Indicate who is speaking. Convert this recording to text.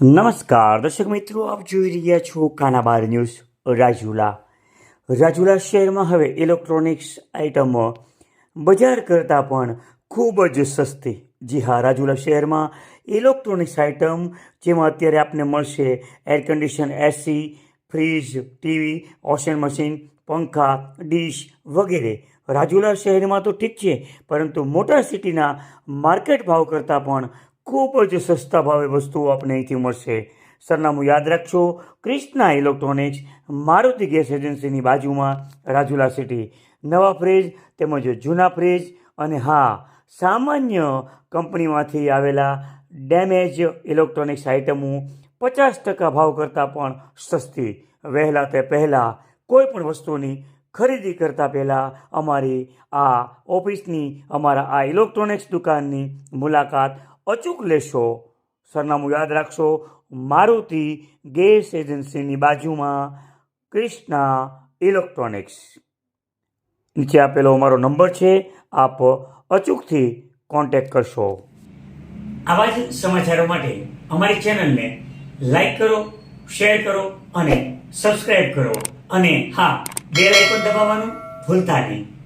Speaker 1: નમસ્કાર, દર્શક મિત્રો, આપ જોઈ રહ્યા છો કાનાબાર ન્યૂઝ રાજુલા. રાજુલા શહેરમાં હવે ઇલેક્ટ્રોનિક્સ આઇટમો બજાર કરતાં પણ ખૂબ જ સસ્તી. જી હા, રાજુલા શહેરમાં ઇલેક્ટ્રોનિક્સ આઇટમ જેમાં અત્યારે આપને મળશે air condition AC fridge TV washing machine પંખા ડીશ વગેરે. રાજુલા શહેરમાં તો ઠીક છે, પરંતુ મોટા સિટીના માર્કેટ ભાવ કરતાં પણ ખૂબ જ સસ્તા ભાવે વસ્તુઓ આપને અહીંથી મળશે. સરનામું યાદ રાખશો ક્રિષ્ના ઇલેક્ટ્રોનિક્સ, મારુતિ ગેસ એજન્સીની બાજુમાં રાજુલા સિટી. નવા ફ્રીજ તેમજ જૂના ફ્રીજ અને હા, સામાન્ય કંપનીમાંથી આવેલા ડેમેજ ઇલેક્ટ્રોનિક્સ આઇટમો પચાસ ટકા ભાવ કરતાં પણ સસ્તી. વહેલા તે પહેલાં કોઈ પણ વસ્તુની ખરીદી કરતાં પહેલાં અમારી આ ઓફિસની, અમારા આ ઇલેક્ટ્રોનિક્સ દુકાનની મુલાકાત અચૂક લેશો. સરનામું યાદ રાખશો, મારુતિ ગેસ એજન્સીની બાજુમાં ક્રિષ્ના ઇલેક્ટ્રોનિક્સ. નીચે આપેલો અમારો નંબર છે, આપ અચૂકથી કોન્ટેક્ટ કરશો. આવા જ સમાચારો માટે અમારી ચેનલને લાઈક કરો શેર કરો અને સબસ્ક્રાઇબ કરો. અને હા બેલ આઇકોન દબાવવાનું ભૂલતા નહીં.